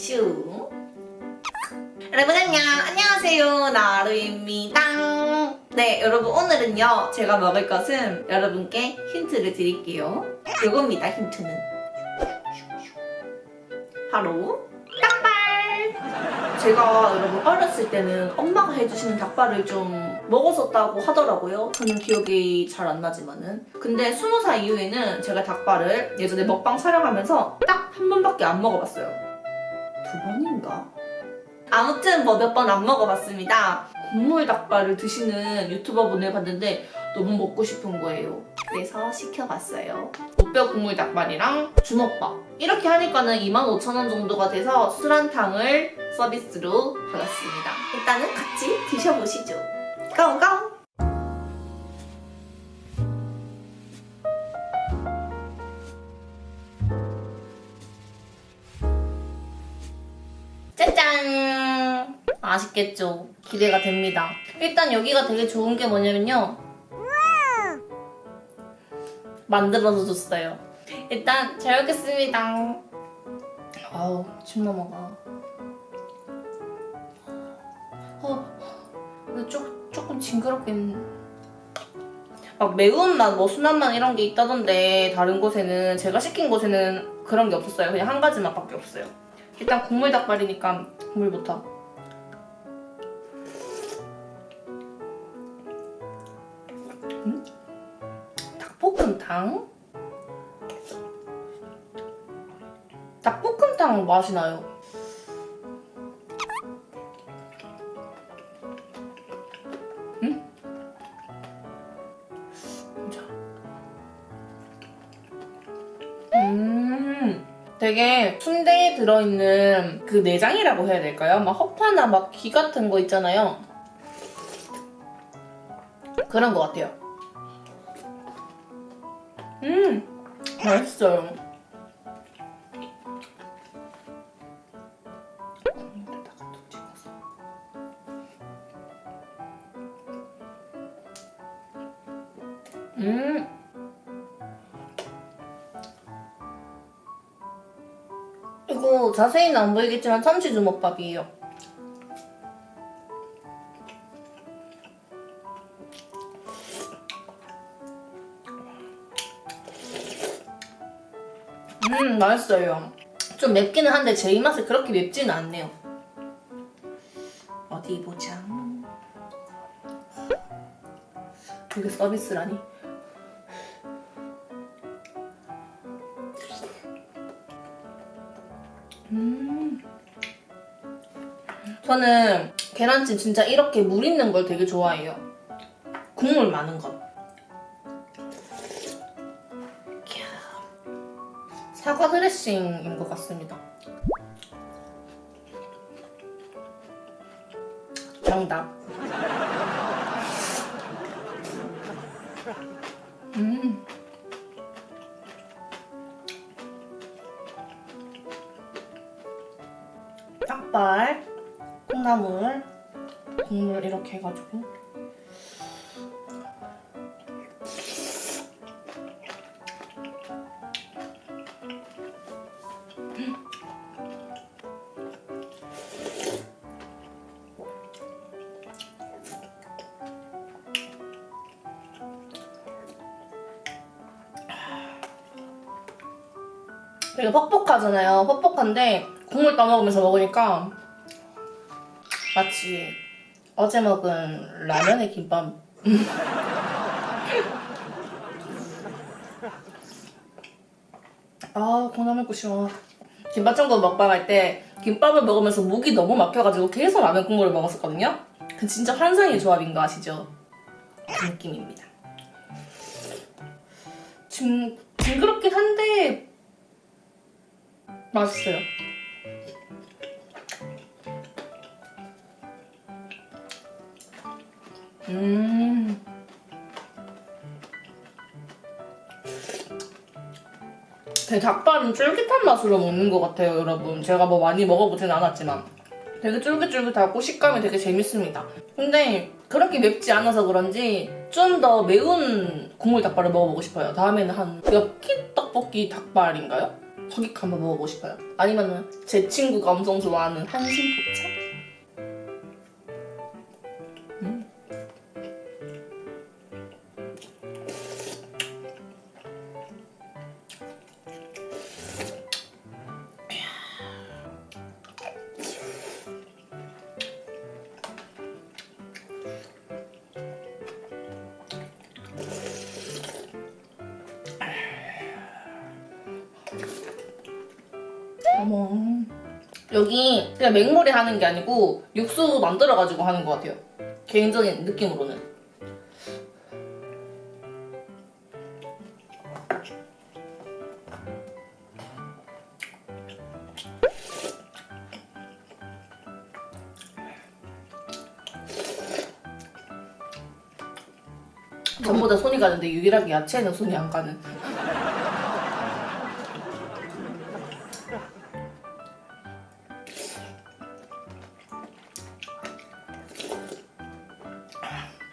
슈. 여러분 안녕. 안녕하세요. 나루입니다. 네, 여러분 오늘은요. 제가 먹을 것은 여러분께 힌트를 드릴게요. 요겁니다. 힌트는. 바로 닭발. 제가 여러분 어렸을 때는 엄마가 해주시는 닭발을 좀 먹었었다고 하더라고요. 저는 기억이 잘 안 나지만은. 근데 스무 살 이후에는 제가 닭발을 예전에 먹방 촬영하면서 딱 한 번밖에 안 먹어봤어요. 두 번인가? 아무튼 뭐 몇 번 안 먹어봤습니다. 국물 닭발을 드시는 유튜버 분을 봤는데 너무 먹고 싶은 거예요. 그래서 시켜봤어요. 무뼈 국물 닭발이랑 주먹밥. 이렇게 하니까는 25,000원 정도가 돼서 술 한 탕을 서비스로 받았습니다. 일단은 같이 드셔보시죠. 고고! 짜잔! 맛있겠죠? 기대가 됩니다. 일단 여기가 되게 좋은 게 뭐냐면요. 만들어서 줬어요. 일단 잘 먹겠습니다. 아우, 침 넘어가. 어, 근데 조, 조금 징그럽긴. 막 매운맛, 뭐 순한맛 이런 게 있다던데 다른 곳에는 제가 시킨 곳에는 그런 게 없었어요. 그냥 한 가지 맛밖에 없어요. 일단 국물 닭발이니까 국물부터. 음? 닭볶음탕? 닭볶음탕 맛이 나요. 되게 순대에 들어있는 그 내장이라고 해야 될까요? 막 허파나 막 귀 같은 거 있잖아요. 그런 것 같아요. 음, 맛있어요. 음. 자세히는 안 보이겠지만 참치 주먹밥이에요. 음, 맛있어요. 좀 맵기는 한데 제 입맛에 그렇게 맵지는 않네요. 어디 보자. 이게 서비스라니? 음. 저는 계란찜 진짜 이렇게 물 있는 걸 되게 좋아해요. 국물 많은 것. 사과 드레싱인 것 같습니다. 정답. 이렇게 해가지고 되게 퍽퍽하잖아요. 퍽퍽한데 국물 떠먹으면서 먹으니까 마치 어제 먹은 라면의 김밥. 아, 콩나물국 시원. 김밥전골 먹방 할 때 김밥을 먹으면서 목이 너무 막혀가지고 계속 라면 국물을 먹었었거든요. 그 진짜 환상의 조합인 거 아시죠? 그 느낌입니다. 징, 징그럽긴 한데 맛있어요. 음. 되게 닭발은 쫄깃한 맛으로 먹는 것 같아요, 여러분. 제가 뭐 많이 먹어보진 않았지만. 되게 쫄깃쫄깃하고 식감이 되게 재밌습니다. 근데 그렇게 맵지 않아서 그런지 좀 더 매운 국물 닭발을 먹어보고 싶어요. 다음에는 한 엽기 떡볶이 닭발인가요? 허기카 한번 먹어보고 싶어요. 아니면은 제 친구가 엄청 좋아하는 한신포차? 여기 그냥 맹물에 하는 게 아니고 육수 만들어가지고 하는 것 같아요. 개인적인 느낌으로는. 전부 다 손이 가는데 유일하게 야채는 손이 안 가는.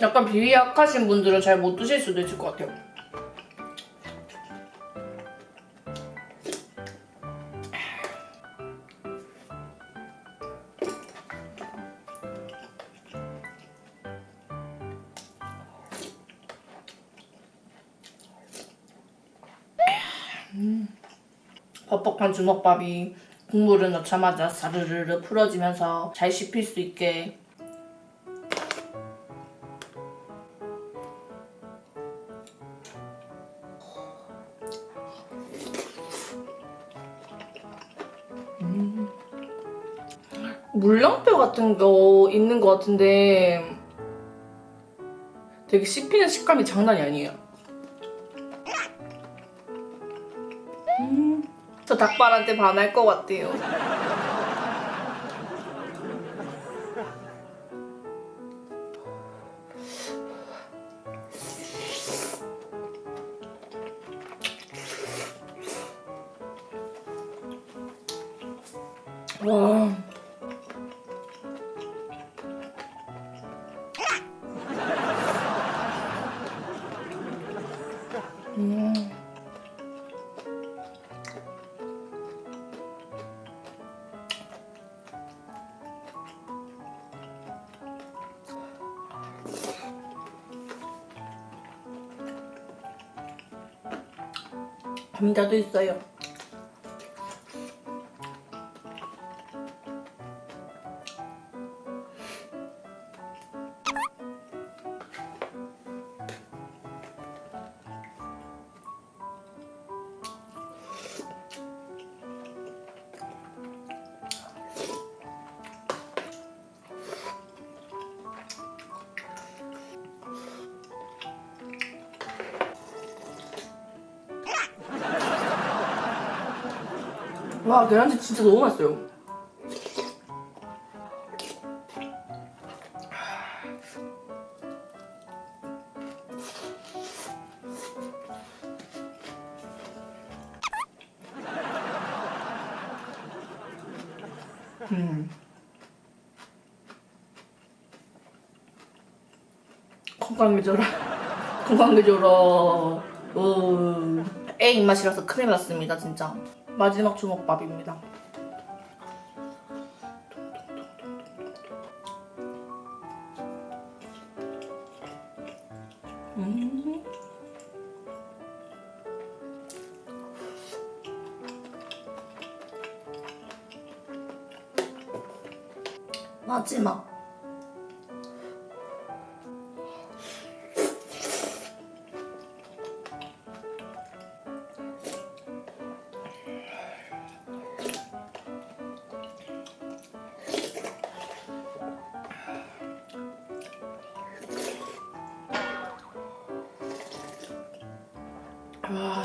약간 비위 약하신 분들은 잘 못 드실 수도 있을 것 같아요. 음, 퍽퍽한 주먹밥이 국물을 넣자마자 사르르르 풀어지면서 잘 씹힐 수 있게 물렁뼈 같은 거 있는 것 같은데 되게 씹히는 식감이 장난이 아니에요. 음, 저 닭발한테 반할 것 같아요. 와. 감자도 있어요. 와 계란찜 진짜 너무 맛있어요. 음. 건강해져라. 건강해져라. 어. 애 입맛이라서 큰일 났습니다, 진짜. 마지막 주먹밥입니다. 음. 마지막. 와.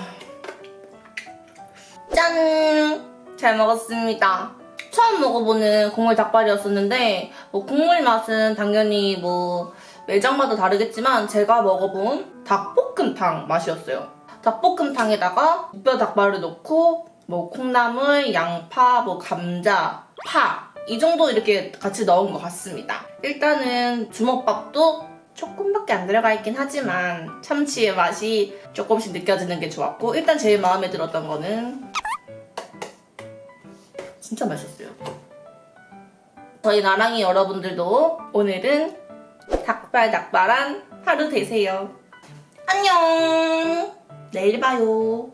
짠! 잘 먹었습니다. 처음 먹어보는 국물 닭발이었었는데 뭐 국물 맛은 당연히 뭐 매장마다 다르겠지만 제가 먹어본 닭볶음탕 맛이었어요. 닭볶음탕에다가 뼈 닭발을 넣고 뭐 콩나물, 양파, 뭐 감자, 파 이 정도 이렇게 같이 넣은 것 같습니다. 일단은 주먹밥도 조금밖에 안 들어가 있긴 하지만 참치의 맛이 조금씩 느껴지는 게 좋았고 일단 제일 마음에 들었던 거는 진짜 맛있었어요. 저희 나랑이 여러분들도 오늘은 닭발닭발한 하루 되세요. 안녕! 내일 봐요.